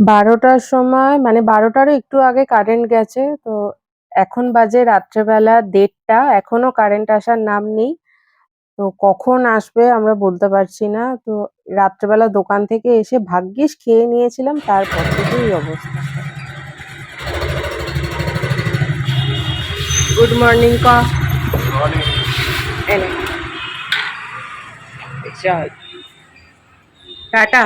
বারোটার সময় মানে বারোটারও একটু আগে কারেন্ট গেছে তো এখন বাজে রাত্রেবেলা দেড়টা এখনও কারেন্ট আসার নাম নেই তো কখন আসবে আমরা বলতে পারছি না তো রাত্রেবেলা দোকান থেকে এসে ভাগ্যিস খেয়ে নিয়েছিলাম তারপর থেকেই এই অবস্থা। গুড মর্নিং ক? চল টাটা।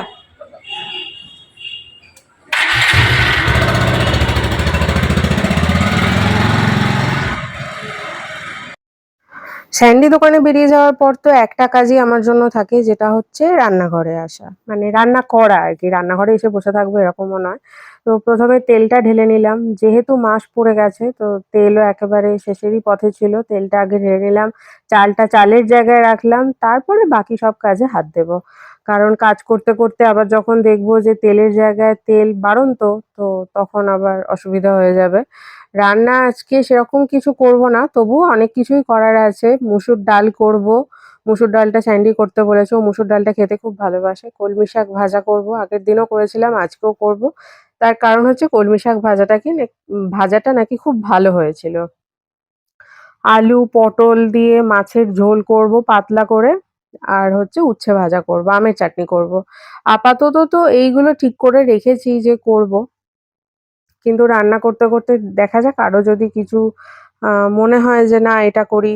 স্যান্ডি দোকানে বেরিয়ে যাওয়ার পর তো একটা কাজই আমার জন্য থাকে, যেটা হচ্ছে রান্নাঘরে আসা। মানে রান্না করা আর কি, রান্নাঘরে এসে বসে থাকব এরকমও নয়। তো প্রথমে তেলটা ঢেলে নিলাম, যেহেতু মাস পড়ে গেছে, তো তেলও একেবারে শেষেরই পথে ছিল, তেলটা আগে ঢেলে নিলাম, চালটা চালের জায়গায় রাখলাম, তারপরে বাকি সব কাজে হাত দেব। কারণ কাজ করতে করতে আবার যখন দেখব যে তেলের জায়গায় তেল বাড়ন্ত, তো তখন আবার অসুবিধা হয়ে যাবে। রান্না আজকে সেরকম কিছু করব না, তবুও অনেক কিছুই করার আছে। মুসুর ডাল করব, মুসুর ডালটা স্যান্ডি করতে বলেছে, মুসুর ডালটা খেতে খুব ভালোবাসে। কলমি শাক ভাজা করব, আগের দিনও করেছিলাম, আজকেও করব। তার কারণ হচ্ছে কলমি শাক ভাজাটাকে ভাজাটা নাকি খুব ভালো হয়েছিল। আলু, পটল দিয়ে মাছের ঝোল করব, পাতলা করে। আর হচ্ছে উচ্ছে ভাজা করব, আমের চাটনি করব। আপাতত তো এইগুলো ঠিক করে রেখেছি যে করব। কিন্তু রান্না করতে করতে দেখা যাক আরও যদি কিছু মনে হয় যে না, এটা করি।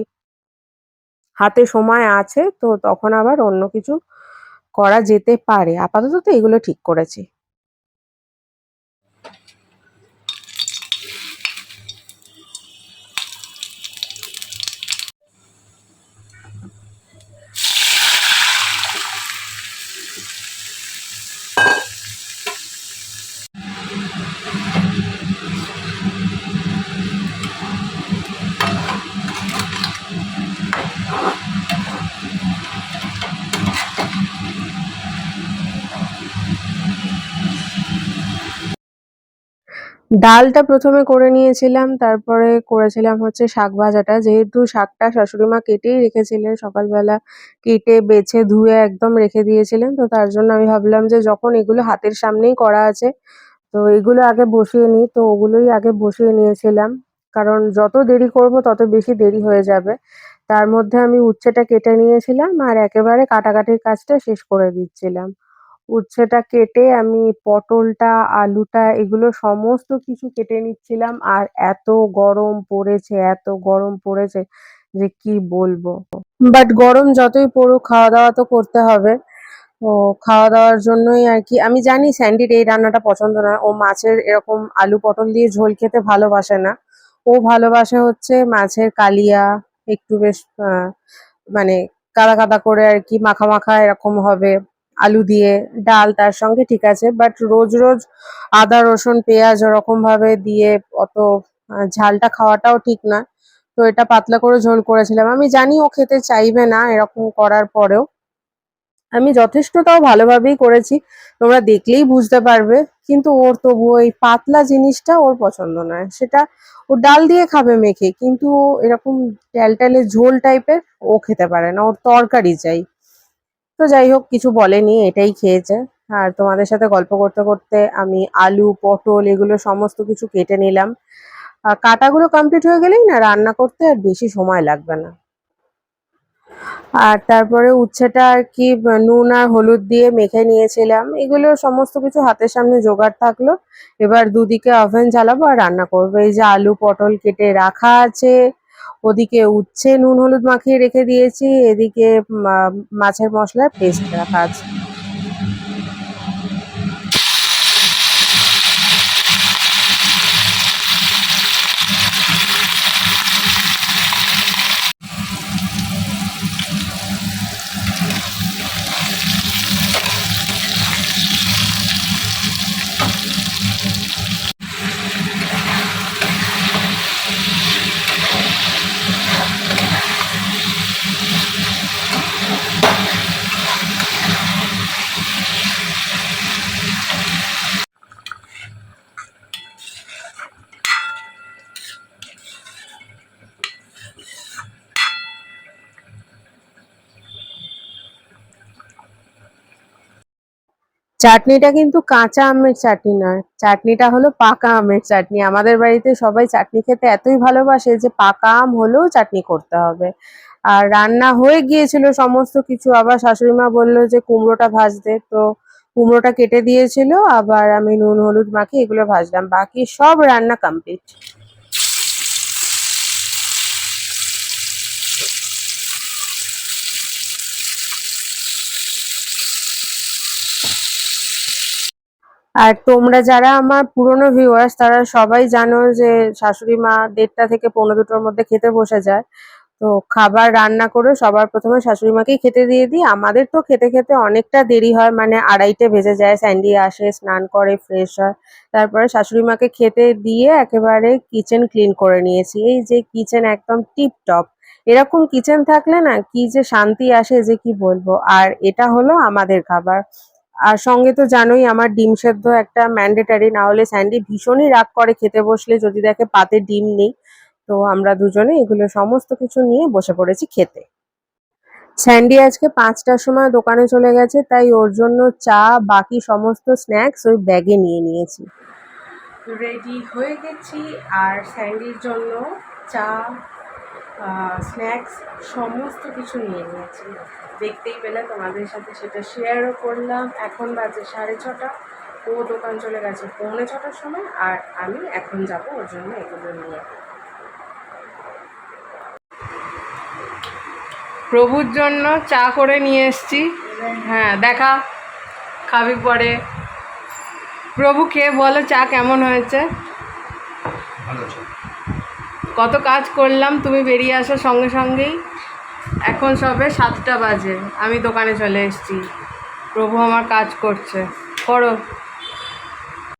হাতে সময় আছে, তো তখন আবার অন্য কিছু করা যেতে পারে। আপাতত তো এগুলো ঠিক করেছি। ডালটা প্রথমে করে নিয়েছিলাম, তারপরে করেছিলাম হচ্ছে শাক ভাজাটা। যেহেতু শাকটা শাশুড়ি মা কেটেই রেখেছিলেন, সকালবেলা কেটে, বেছে, ধুয়ে একদম রেখে দিয়েছিলেন, তো তার জন্য আমি ভাবলাম যে যখন এগুলো হাতের সামনেই করা আছে, তো এগুলো আগে বসিয়ে নিই, তো ওগুলোই আগে বসিয়ে নিয়েছিলাম। কারণ যত দেরি করব, তত বেশি দেরি হয়ে যাবে। তার মধ্যে আমি উচ্ছেটা কেটে নিয়েছিলাম আর একেবারে কাটাকাটির কাজটা শেষ করে দিচ্ছিলাম। উচ্ছেটা কেটে আমি পটলটা, আলুটা এগুলো সমস্ত কিছু কেটে নিচ্ছিলাম। আর এত গরম পড়েছে, এত গরম পড়েছে যে কি বলব? বাট গরম যতই পড়ুক খাওয়া দাওয়া তো করতে হবে। ও খাওয়া দাওয়ার জন্যই আর কি। আমি জানি স্যান্ডির এই রান্নাটা পছন্দ না। ও মাছের এরকম আলু পটল দিয়ে ঝোল খেতে ভালোবাসে না। ও ভালোবাসে হচ্ছে মাছের কালিয়া, একটু বেশ মানে কাদা কাদা করে আর কি মাখা মাখা এরকম হবে। আলু দিয়ে ডাল তার সঙ্গে ঠিক আছে বাট রোজ রোজ আদা, রসুন, পেঁয়াজ ওরকম ভাবে দিয়ে অত ঝালটা খাওয়াটাও ঠিক না তো এটা পাতলা করে ঝোল করেছিলাম। আমি জানি ও খেতে চাইবে না এরকম করার পরেও। আমি যথেষ্ট তাও ভালোভাবেই করেছি, তোমরা দেখলেই বুঝতে পারবে, কিন্তু ওর তবু ওই পাতলা জিনিসটা ওর পছন্দ নয়। সেটা ও ডাল দিয়ে খাবে মেখে, কিন্তু এরকম ট্যালট্যালে ঝোল টাইপের ও খেতে পারে না, ওর তরকারি চাই। তো যাই হোক, কিছু বলেনি, এটাই খেয়েছে। আর তোমাদের সাথে গল্প করতে করতে আমি আলু, পটল এগুলো সমস্ত কিছু কেটে নিলাম। কাটাগুলো কমপ্লিট হয়ে গেলেই না, রান্না করতে আর বেশি সময় লাগবে না। আর তারপরে উচ্ছেটা আর কি, নুন আর হলুদ দিয়ে মেখে নিয়েছিলাম। এগুলো সমস্ত কিছু হাতের সামনে জোগাড় থাকল। এবার দুদিকে ওভেন চালাবো আর রান্না করব। এই যে আলু, পটল কেটে রাখা আছে ওদিকে উচ্ছে নুন হলুদ মাখিয়ে রেখে দিয়েছি এদিকে মাছের মশলার পেস্ট রাখা আছে। চাটনিটা কিন্তু কাঁচা আমের চাটনি নয়। চাটনিটা হলো পাকা আমের চাটনি। আমাদের বাড়িতে সবাই চাটনি খেতে এতই ভালোবাসে যে পাকা আম হলেও চাটনি করতে হবে। আর রান্না হয়ে গিয়েছিল সমস্ত কিছু। আবার শাশুড়ি মা বলল যে কুমড়োটা ভাজতে। তো কুমড়োটা কেটে দিয়েছিল। আবার আমি নুন, হলুদ মাখিয়ে এগুলো ভাজলাম। বাকি সব রান্না কমপ্লিট আর তোমরা যারা আমার পুরনো ভিউয়ার্স তারা সবাই জানো যে শাশুড়ি মা দেড়টা থেকে পনেরো দুটোর মধ্যে খেতে বসে যায়। তো খাবার রান্না করে সবার প্রথমে শাশুড়ি মাকেই খেতে দিয়ে দিই। আমাদের তো খেতে খেতে অনেকটা দেরি হয় মানে আড়াইটে বেজে যায়, স্যান্ডি আসে, স্নান করে ফ্রেশ হয়। তারপরে শাশুড়ি মাকে খেতে দিয়ে একেবারে কিচেন ক্লিন করে নিয়েছি। এই যে কিচেন একদম টিপ টপ এরকম কিচেন থাকলে না কি যে শান্তি আসে যে কি বলব? আর এটা হলো আমাদের খাবার। আর সঙ্গে তো জানোই আমার ডিম সেদ্ধ একটা ম্যান্ডেটারি না হলে স্যান্ডি ভীষণই রাগ করে খেতে বসলে যদি দেখে পাতে ডিম নেই। তো আমরা দুজনে এগুলো সমস্ত কিছু নিয়ে বসে পড়েছি খেতে। স্যান্ডি আজকে পাঁচটার সময় দোকানে চলে গেছে, তাই ওর জন্য চা, বাকি সমস্ত স্ন্যাক্স ওই ব্যাগে নিয়ে নিয়েছি। রেডি হয়ে গেছি, আর স্যান্ডির জন্য চা স্ন্যাক্স সমস্ত কিছু নিয়ে নিয়েছি। দেখতেই পেলে তোমাদের সাথে সেটা শেয়ারও করলাম। এখন বাজে সাড়ে ছটা। ও দোকান চলে গেছে পৌনে ছটার সময় আর আমি এখন যাব ওর জন্য এগুলো নিয়ে। প্রভুর জন্য চা করে নিয়ে এসছি। হ্যাঁ দেখা। খাবি পরে। প্রভু খেয়ে বলো চা কেমন হয়েছে? ভালো কত কাজ করলাম, তুমি বেরিয়ে আসো সঙ্গে সঙ্গেই। এখন সবে সাতটা বাজে, আমি দোকানে চলে এসেছি। প্রভু আমার কাজ করছে। করো।